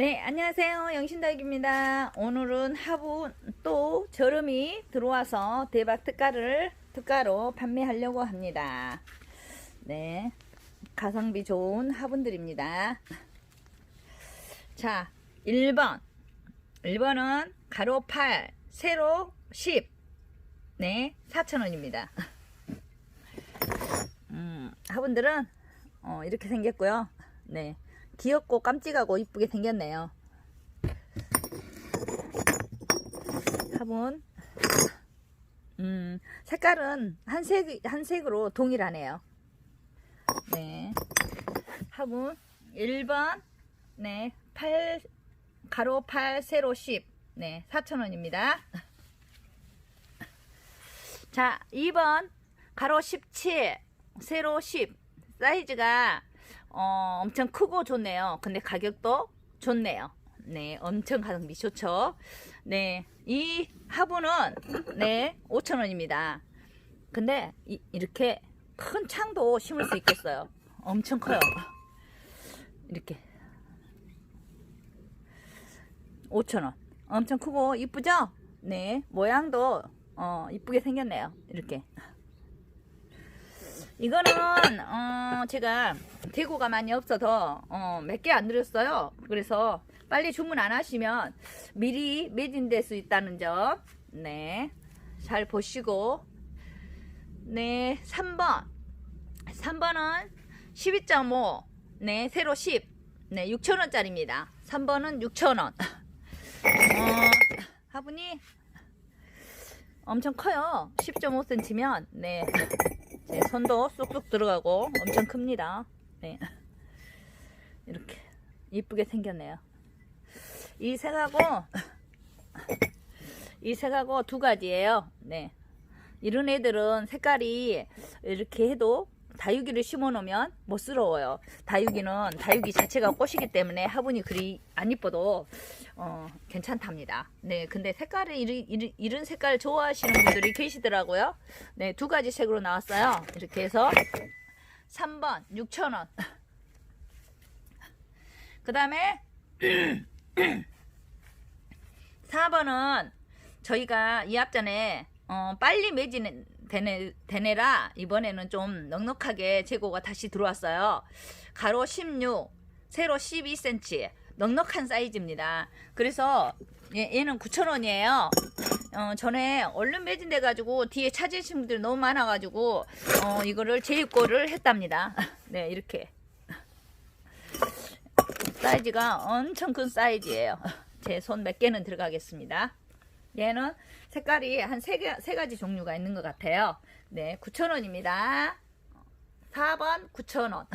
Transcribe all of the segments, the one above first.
네, 안녕하세요. 영신덕입니다. 오늘은 화분 또 저름이 들어와서 대박 특가를 특가로 판매하려고 합니다. 네, 가성비 좋은 화분들입니다. 자, 1번. 1번은 가로 8, 세로 10. 네, 4,000원입니다. 음, 화분들은 어, 이렇게 생겼고요. 네. 귀엽고 깜찍하고 이쁘게 생겼네요. 화분. 음, 색깔은 한색, 한색으로 동일하네요. 네. 화분 1번. 네. 8, 가로 8, 세로 10. 네. 4,000원입니다. 자, 2번. 가로 17, 세로 10. 사이즈가 어, 엄청 크고 좋네요. 근데 가격도 좋네요. 네, 엄청 가성비 좋죠. 네, 이 화분은 네 5,000원입니다. 근데 이, 이렇게 큰 창도 심을 수 있겠어요. 엄청 커요. 이렇게 5,000원. 엄청 크고 이쁘죠? 네, 모양도 어, 이쁘게 생겼네요. 이렇게. 이거는 어, 제가 대구가 많이 없어서 어, 몇 개 안 드렸어요. 그래서 빨리 주문 안 하시면 미리 매진될 수 있다는 점. 네. 잘 보시고 네, 3번. 3번은 12.5. 네, 세로 10. 네, 6,000원짜리입니다. 3번은 6,000원. 어, 화분이 엄청 커요. 10.5cm면 네. 네, 손도 쏙쏙 들어가고 엄청 큽니다. 네. 이렇게 이쁘게 생겼네요. 이 색하고 이 색하고 두 가지예요. 네. 이런 애들은 색깔이 이렇게 해도 다육이를 심어 놓으면 못스러워요. 다육이는 다육이 자체가 꽃이기 때문에 화분이 그리 안 이뻐도 어, 괜찮답니다. 네, 근데 색깔을 이리, 이런 색깔 좋아하시는 분들이 계시더라고요. 네, 두 가지 색으로 나왔어요. 이렇게 해서 3번 6,000원. 그 다음에 4번은 저희가 이 앞전에 어, 빨리 매진 되네, 되네라 이번에는 좀 넉넉하게 재고가 다시 들어왔어요. 가로 16, 세로 12cm 넉넉한 사이즈입니다. 그래서 얘, 얘는 9,000원이에요. 어, 전에 얼른 매진돼 가지고 뒤에 찾으신 분들 너무 많아 가지고 어, 이거를 재입고를 했답니다. 네, 이렇게. 사이즈가 엄청 큰 사이즈예요. 제 손 몇 개는 들어가겠습니다. 얘는 색깔이 한세세 가지 종류가 있는 것 같아요. 네, 9,000원입니다. 4번 9,000원.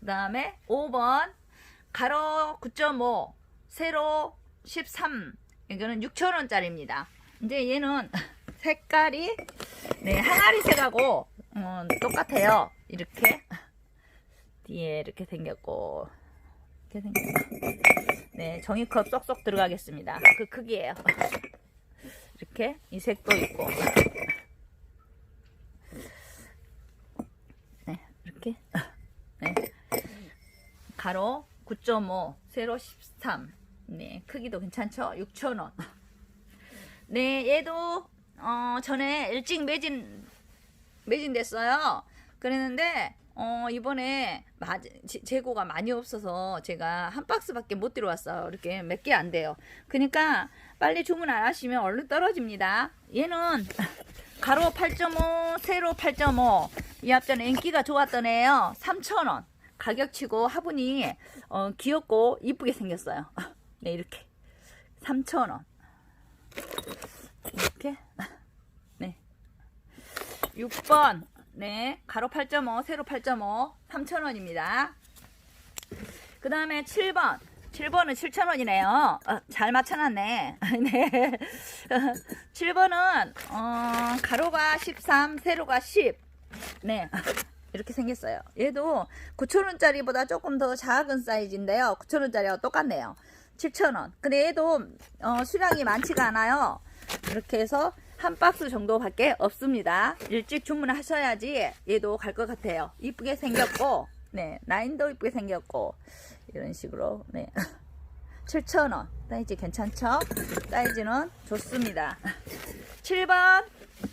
그 다음에 5번 가로 9.5, 세로 13. 이거는 6,000원짜리입니다. 이제 얘는 색깔이 네, 항아리색하고 어, 똑같아요. 이렇게 뒤에 이렇게 생겼고 이렇게 생겼고 네, 종이컵 쏙쏙 들어가겠습니다. 그 크기예요. 이렇게 이 색도 있고 네 이렇게 네 가로 9.5 세로 13 네, 크기도 괜찮죠? 6,000원. 네, 얘도 어, 전에 일찍 매진 매진됐어요. 그랬는데 어, 이번에 마, 제, 재고가 많이 없어서 제가 한 박스밖에 못 들어왔어요. 이렇게 몇 개 안 돼요. 그러니까 빨리 주문 안 하시면 얼른 떨어집니다. 얘는 가로 8.5, 세로 8.5. 이 앞전에 인기가 좋았던 애요. 3,000원. 가격치고 화분이 어, 귀엽고 이쁘게 생겼어요. 네, 이렇게. 3,000원. 이렇게. 네. 6번. 네. 가로 8.5, 세로 8.5. 3,000원입니다. 그 다음에 7번. 7번은 7,000원이네요. 어, 잘 맞춰놨네. 네. 7번은, 어, 가로가 13, 세로가 10. 네. 이렇게 생겼어요. 얘도 9,000원짜리보다 조금 더 작은 사이즈인데요. 9,000원짜리와 똑같네요. 7,000원. 근데 얘도 어, 수량이 많지가 않아요. 이렇게 해서 한 박스 정도밖에 없습니다. 일찍 주문하셔야지 얘도 갈 것 같아요. 이쁘게 생겼고, 네, 라인도 이쁘게 생겼고, 이런 식으로, 네. 7,000원. 사이즈 괜찮죠? 사이즈는 좋습니다. 7번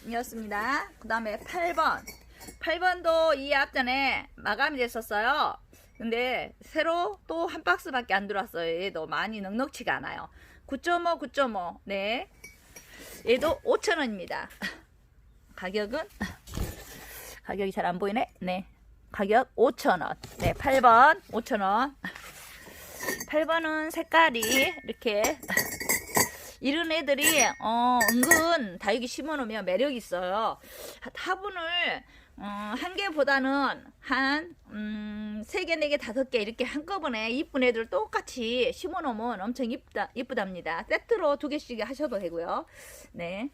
이었습니다. 그 다음에 8번. 8번도 이 앞전에 마감이 됐었어요. 근데 새로 또 한 박스 밖에 안 들어왔어요. 얘도 많이 넉넉치가 않아요. 9.5, 9.5. 네. 얘도 5,000원입니다. 가격은 가격이 잘 안 보이네. 네. 가격 5,000원. 네, 8번 5,000원. 8번은 색깔이 이렇게 이런 애들이 어 은근 다육이 심어 놓으면 매력 있어요. 화분을 어, 한 개보다는 한 음, 세 개, 네 개, 다섯 개 이렇게 한꺼번에 이쁜 애들 똑같이 심어 놓으면 엄청 이쁘다, 이쁘답니다. 세트로 두 개씩 하셔도 되고요. 네.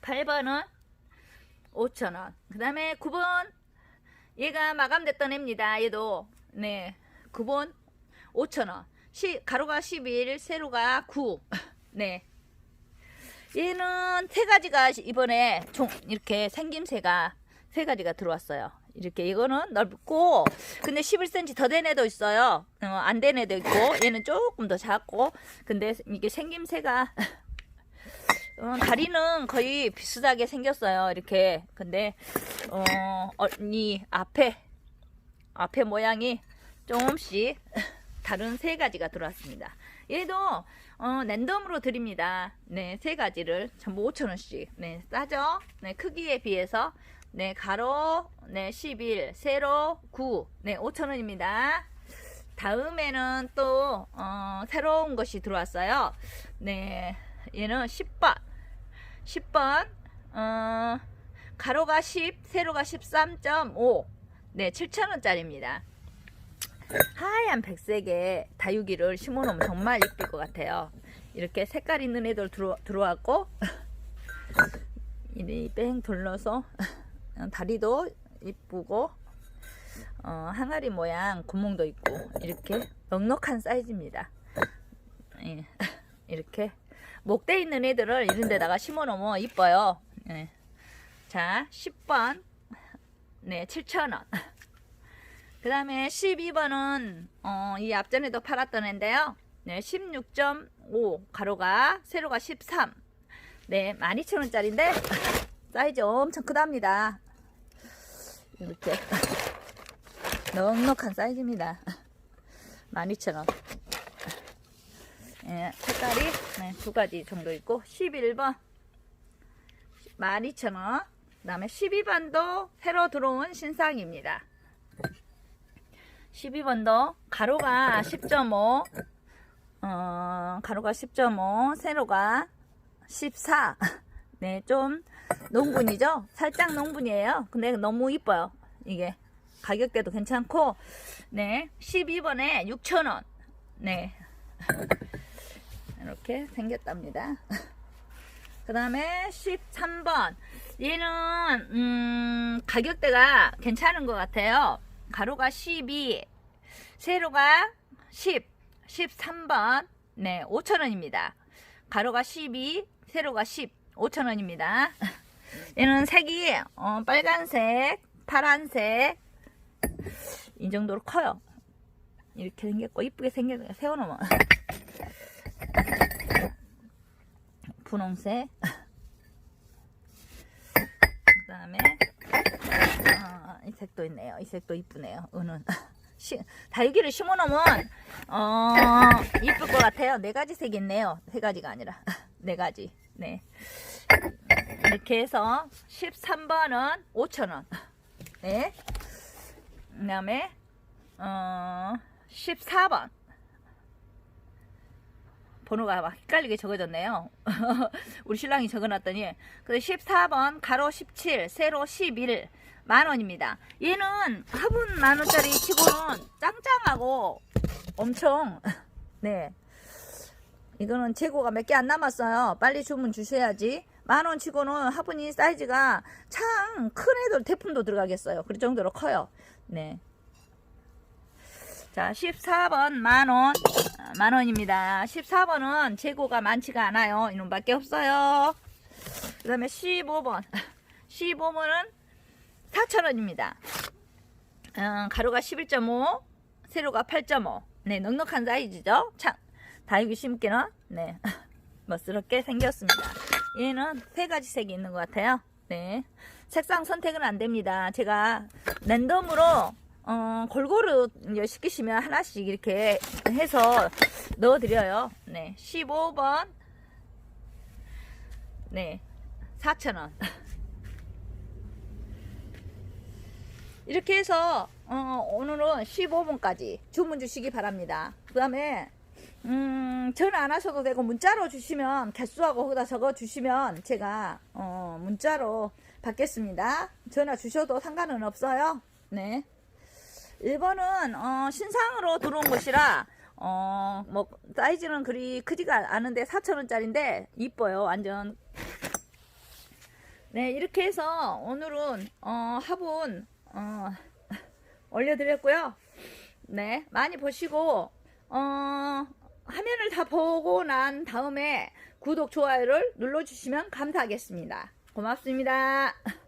8번은 5,000원. 그 다음에 9번 얘가 마감됐던 애입니다. 얘도 네 9번 5,000원. 시, 가로가 11, 세로가 9. 네. 얘는 세 가지가 이번에 종 이렇게 생김새가 세 가지가 들어왔어요. 이렇게 이거는 넓고 근데 11cm 더 된 애도 있어요. 어, 안 된 애도 있고 얘는 조금 더 작고 근데 이게 생김새가 어, 다리는 거의 비슷하게 생겼어요. 이렇게 근데 어, 이 앞에 앞에 모양이 조금씩 다른 세 가지가 들어왔습니다. 얘도 어, 랜덤으로 드립니다. 네, 세 가지를 전부 5,000원씩. 네, 싸죠? 네, 크기에 비해서 네, 가로 네, 11, 세로 9. 네, 5,000원입니다. 다음에는 또 어, 새로운 것이 들어왔어요. 네, 얘는 10번. 10번. 어, 가로가 10, 세로가 13.5. 네, 7,000원짜리입니다. 하얀 백색의 다육이를 심어놓으면 정말 예쁠 것 같아요. 이렇게 색깔 있는 애들 들어, 들어왔고, 이뺑 둘러서 다리도 이쁘고, 어, 항아리 모양 구멍도 있고, 이렇게 넉넉한 사이즈입니다. 예, 이렇게 목대 있는 애들을 이런 데다가 심어놓으면 이뻐요. 예. 자, 10번. 네, 7,000원. 그 다음에 12번은, 어, 이 앞전에도 팔았던 애인데요. 네, 16.5. 가로가, 세로가 13. 네, 12,000원짜리인데, 사이즈 엄청 크답니다. 이렇게. 넉넉한 사이즈입니다. 12,000원. 예, 색깔이 네, 두 가지 정도 있고, 11번. 12,000원. 그 다음에 12번도 새로 들어온 신상입니다. 12번도 가로가 10.5, 어, 가로가 10.5, 세로가 14. 네, 좀 농분이죠? 살짝 농분이에요. 근데 너무 이뻐요. 이게. 가격대도 괜찮고, 네, 12번에 6,000원. 네. 이렇게 생겼답니다. 그 다음에 13번. 얘는, 음, 가격대가 괜찮은 것 같아요. 가로가 12, 세로가 10, 13번. 네, 5,000원입니다. 가로가 12, 세로가 10, 5,000원입니다. 얘는 색이, 어, 빨간색, 파란색, 이 정도로 커요. 이렇게 생겼고, 이쁘게 생겼어요. 세워놓으면. 분홍색. 색도 있네요. 이 색도 이쁘네요. 은은. 시, 다육이를 심어놓으면, 어, 이쁠 것 같아요. 네 가지 색이 있네요. 세 가지가 아니라. 네 가지. 네. 이렇게 해서 13번은 5,000원. 네. 그 다음에, 어, 14번. 번호가 막 헷갈리게 적어졌네요. 우리 신랑이 적어놨더니. 그래 14번 가로 17 세로 11 만원입니다. 얘는 화분 만원짜리 치고는 짱짱하고 엄청 네 이거는 재고가 몇 개 안 남았어요. 빨리 주문 주셔야지. 만원 치고는 화분이 사이즈가 참 큰 애들 대품도 들어가겠어요. 그 정도로 커요. 네. 자, 14번 만원. 만원입니다. 14번은 재고가 많지가 않아요. 이놈밖에 없어요. 그 다음에 15번. 15번은 4,000원입니다. 어, 가로가 11.5, 세로가 8.5. 네, 넉넉한 사이즈죠. 참, 다육이 심기는 네 멋스럽게 생겼습니다. 얘는 세 가지 색이 있는 것 같아요. 네 색상 선택은 안 됩니다. 제가 랜덤으로 어, 골고루 시키시면 하나씩 이렇게 해서 넣어드려요. 네 15번 네 4,000원 이렇게 해서 어, 오늘은 15분까지 주문 주시기 바랍니다. 그 다음에 음, 전화 안 하셔도 되고 문자로 주시면 개수하고 거기다 적어 주시면 제가 어, 문자로 받겠습니다. 전화 주셔도 상관은 없어요. 네. 1번은 어, 신상으로 들어온 것이라 어, 뭐 사이즈는 그리 크지가 않은데 4,000원짜리인데 이뻐요. 완전 네, 이렇게 해서 오늘은 어, 화분 어, 올려드렸고요. 네, 많이 보시고 어, 화면을 다 보고 난 다음에 구독, 좋아요를 눌러주시면 감사하겠습니다. 고맙습니다.